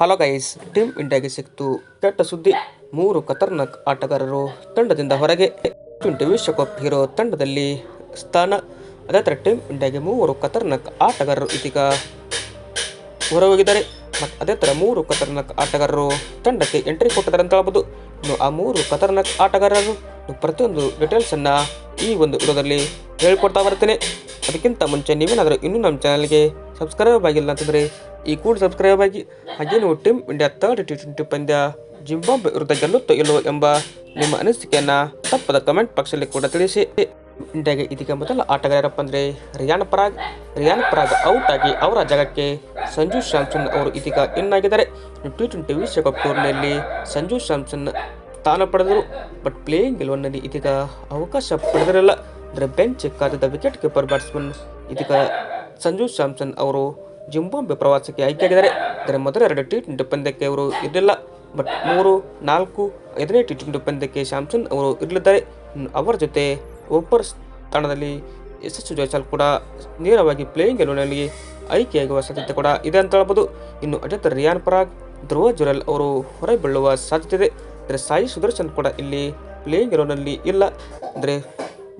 Hello guys, team ಇಂಡಿಯಾಗೆ ಸಿಕ್ತು. ಕೆಟ್ಟ ಸುದ್ದಿ. ಮೂರು ಖತರ್ನಾಕ್ ಆಟಗಾರರು ತಂಡದಿಂದ ಹೊರಗೆ. ಟ್ವೆಂಟಿ ವಿಶ್ವಕಪ್ ಹೀರೋ ತಂಡದಲ್ಲಿ ಸ್ಥಾನ. ಅದೇ ಥರ ಟೀಮ್ ಇಂಡಿಯಾಗೆ ಮೂವರು ಖತರ್ನಾಕ್ ಆಟಗಾರರು ಇದೀಗ ಹೊರಹೋಗಿದ್ದಾರೆ. ಮತ್ತು ಅದೇ ಥರ ಮೂರು ಖತರ್ನಾಕ್ ಆಟಗಾರರು ತಂಡಕ್ಕೆ ಎಂಟ್ರಿ ಕೊಟ್ಟಿದ್ದಾರೆ ಅಂತ ಹೇಳ್ಬೋದು. ಇನ್ನು ಆ ಮೂರು ಖತರ್ನಾಕ್ ಆಟಗಾರರು ಪ್ರತಿಯೊಂದು ಡೀಟೇಲ್ಸನ್ನು ಈ ಒಂದು ವಿಡಿಯೋದಲ್ಲಿ ಹೇಳ್ಕೊಡ್ತಾ ಬರ್ತೀನಿ. ಅದಕ್ಕಿಂತ ಮುಂಚೆ ನೀವೇನಾದರೂ ಇನ್ನೂ ನಮ್ಮ ಚಾನಲ್ಗೆ ಸಬ್ಸ್ಕ್ರೈಬ್ ಆಗಿಲ್ಲ ಅಂತಂದರೆ ಈ ಕೂಡ ಸಬ್ಸ್ಕ್ರೈಬ್ ಆಗಿ ಹಾಗೆ ನೀವು team India third T twenty ಪಂದ್ಯ ಜಿಂಬಾಬ್ ವಿರುದ್ಧ ಗೆಲ್ಲುತ್ತೋ ಇಲ್ಲೋ ಎಂಬ ನಿಮ್ಮ ಅನಿಸಿಕೆಯನ್ನು ತಪ್ಪದ ಕಮೆಂಟ್ ಪಕ್ಷದಲ್ಲಿ ಕೂಡ ತಿಳಿಸಿ. ಇಂಡಿಯಾಗೆ ಇದೀಗ ಮೊದಲ ಆಟಗಾರಪ್ಪ ಅಂದರೆ ರಿಯಾನ್ ಪರಾಗ್ ರಿಯಾನ್ ಪರಾಗ್ ಔಟ್ ಆಗಿ ಅವರ ಜಾಗಕ್ಕೆ ಸಂಜು ಸ್ಯಾಮ್ಸನ್ ಅವರು ಇದೀಗ ಇನ್ ಆಗಿದ್ದಾರೆ. ಟಿ ಟ್ವೆಂಟಿ ವಿಶ್ವಕಪ್ ಟೂರ್ನಿಯಲ್ಲಿ ಸಂಜು ಸ್ಯಾಮ್ಸನ್ ಸ್ಥಾನ ಪಡೆದರು. ಬಟ್ ಪ್ಲೇಯಿಂಗ್ ಗೆಲುವಿನಲ್ಲಿ ಇದೀಗ ಅವಕಾಶ ಪಡೆದಿರಲ್ಲ ಅಂದರೆ ಬೆಂಚ್ ಕಾದಿದ್ದ ವಿಕೆಟ್ ಕೀಪರ್ ಬ್ಯಾಟ್ಸ್ಮನ್ ಇದೀಗ ಸಂಜು ಸ್ಯಾಮ್ಸನ್ ಅವರು ಜಿಂಬಾಂಬೆ ಪ್ರವಾಸಕ್ಕೆ ಆಯ್ಕೆಯಾಗಿದ್ದಾರೆ ಅದರ ಮೊದಲ ಎರಡು ಟಿ ಟ್ವೆಂಟಿ ಪಂದ್ಯಕ್ಕೆ ಅವರು ಇರಲಿಲ್ಲ, ಬಟ್ ಮೂರು, ನಾಲ್ಕು, ಐದನೇ ಟಿ ಟ್ವೆಂಟಿ ಪಂದ್ಯಕ್ಕೆ ಸ್ಯಾಮ್ಸನ್ ಅವರು ಇರಲಿದ್ದಾರೆ. ಅವರ ಜೊತೆ ಒಬ್ಬರ ಸ್ಥಾನದಲ್ಲಿ ಯಶಸ್ವಿ ಜೈಸಾಲ್ ಕೂಡ ನೇರವಾಗಿ ಪ್ಲೇಯಿಂಗ್ ಎಲೆವನಲ್ಲಿ ಆಯ್ಕೆಯಾಗುವ ಸಾಧ್ಯತೆ ಕೂಡ ಇದೆ ಅಂತ ಹೇಳ್ಬೋದು. ಇನ್ನು ಅಜತ್ ರಿಯಾನ್ ಪರಾಗ್, ಧ್ರುವ ಜುರಲ್ ಅವರು ಹೊರಬೀಳುವ ಸಾಧ್ಯತೆ ಇದೆ. ಅಂದರೆ ಸಾಯಿ ಸುದರ್ಶನ್ ಕೂಡ ಇಲ್ಲಿ ಪ್ಲೇಯಿಂಗ್ ಎಲೆವನಲ್ಲಿ ಇಲ್ಲ. ಅಂದರೆ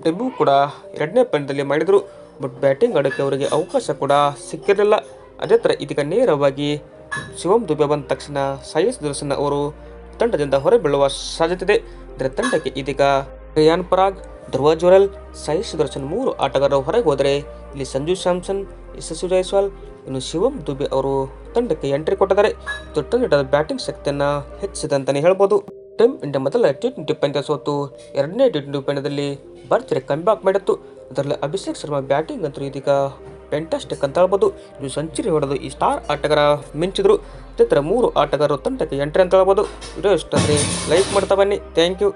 ಡೆಬ್ಯೂ ಕೂಡ ಎರಡನೇ ಪಂದ್ಯದಲ್ಲಿ ಮಾಡಿದರು. ಬಟ್ ಬ್ಯಾಟಿಂಗ್ ಆಡೋಕ್ಕೆ ಅವರಿಗೆ ಅವಕಾಶ ಕೂಡ ಸಿಕ್ಕಿರಲಿಲ್ಲ. ಅದೇ ಥರ ಇದೀಗ ನೇರವಾಗಿ ಶಿವಂ ದುಬೆ ಬಂದ ತಕ್ಷಣ ಸಾಯಿ ಸುದರ್ಶನ್ ಅವರು ತಂಡದಿಂದ ಹೊರಬೀಳುವ ಸಾಧ್ಯತೆ ಇದೆ ಅಂದರೆ ತಂಡಕ್ಕೆ ಇದೀಗ ರಿಯಾನ್ ಪರಾಗ್ ಧ್ರುವ ಜೋರಲ್ ಸಾಯಿ ಸುದರ್ಶನ್ ಮೂರು ಆಟಗಾರರು ಹೊರಗೆ ಹೋದರೆ ಇಲ್ಲಿ ಸಂಜು ಸ್ಯಾಮ್ಸನ್, ಯಶಸ್ವಿ ಜೈಸ್ವಾಲ್, ಇನ್ನು ಶಿವಂ ದುಬೆ ಅವರು ತಂಡಕ್ಕೆ ಎಂಟ್ರಿ ಕೊಟ್ಟಿದ್ದಾರೆ. ದೊಡ್ಡ ತಂಡದ ಬ್ಯಾಟಿಂಗ್ ಶಕ್ತಿಯನ್ನು ಹೆಚ್ಚಿಸಿದೆ ಅಂತಲೇ ಹೇಳ್ಬೋದು. ಟೀಮ್ ಇಂಡಿಯಾ ಮೊದಲ ಟಿ ಟ್ವೆಂಟಿ ಪಂದ್ಯ ಸೋತು ಎರಡನೇ ಟಿ ಟ್ವೆಂಟಿ ಪಂದ್ಯದಲ್ಲಿ ಭರ್ಜರಿ ಕಂಬ್ಯಾಕ್ ಮಾಡಿತ್ತು. ಅದರಲ್ಲಿ ಅಭಿಷೇಕ್ ಶರ್ಮಾ ಬ್ಯಾಟಿಂಗ್ ಅಂತೂ ಇದೀಗ ಫ್ಯಾಂಟಾಸ್ಟಿಕ್ ಅಂತ ಹೇಳ್ಬೋದು. ಇದು ಸೆಂಚುರಿ ಹೊಡೆದು ಈ ಸ್ಟಾರ್ ಆಟಗಾರ ಮಿಂಚಿದ್ರು. ಅದೇ ಥರ ಮೂರು ಆಟಗಾರರು ತಂಡಕ್ಕೆ ಎಂಟ್ರಿ ಅಂತ ಹೇಳ್ಬೋದು. ವಿಡಿಯೋ ಇಷ್ಟ ಲೈಕ್ ಮಾಡ್ತಾ ಬನ್ನಿ. Thank you